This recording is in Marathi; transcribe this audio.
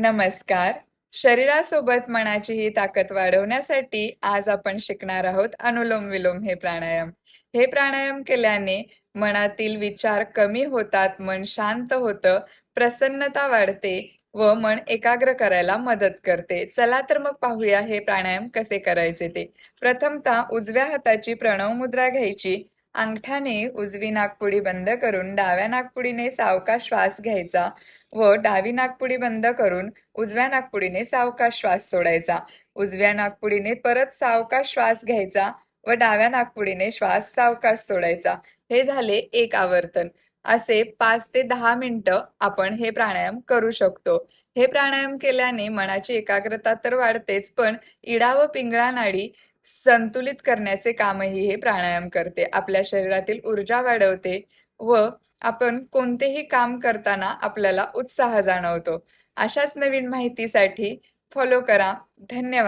नमस्कार. शरीरासोबत मनाची ही ताकद वाढवण्यासाठी आज आपण शिकणार आहोत अनुलोम विलोम हे प्राणायाम. हे प्राणायाम केल्याने मनातील विचार कमी होतात मन शांत होतं प्रसन्नता वाढते व मन एकाग्र करायला मदत करते. चला तर मग पाहूया हे प्राणायाम कसे करायचे ते. प्रथमतः उजव्या हाताची प्रणव मुद्रा घ्यायची. अंगठ्याने उजवी नाकपुडी बंद करून डाव्या नाकपुडीने सावकाश श्वास घ्यायचा व डावी नाकपुडी बंद करून उजव्या नाकपुडीने सावकाश श्वास सोडायचा. उजव्या नाकपुडीने परत सावकाश श्वास घ्यायचा व डाव्या नाकपुडीने श्वास सावकाश सोडायचा. हे झाले एक आवर्तन. असे पाच ते दहा मिनिटं आपण हे प्राणायाम करू शकतो. हे प्राणायाम केल्याने मनाची एकाग्रता तर वाढतेच पण इडा व पिंगळा नाडी संतुलित करण्याचे कामही हे प्राणायाम करते. आपल्या शरीरातील ऊर्जा वाढवते व आपण कोणतेही काम करताना आपल्याला उत्साह जाणवतो. अशाच नवीन माहितीसाठी फॉलो करा. धन्यवाद.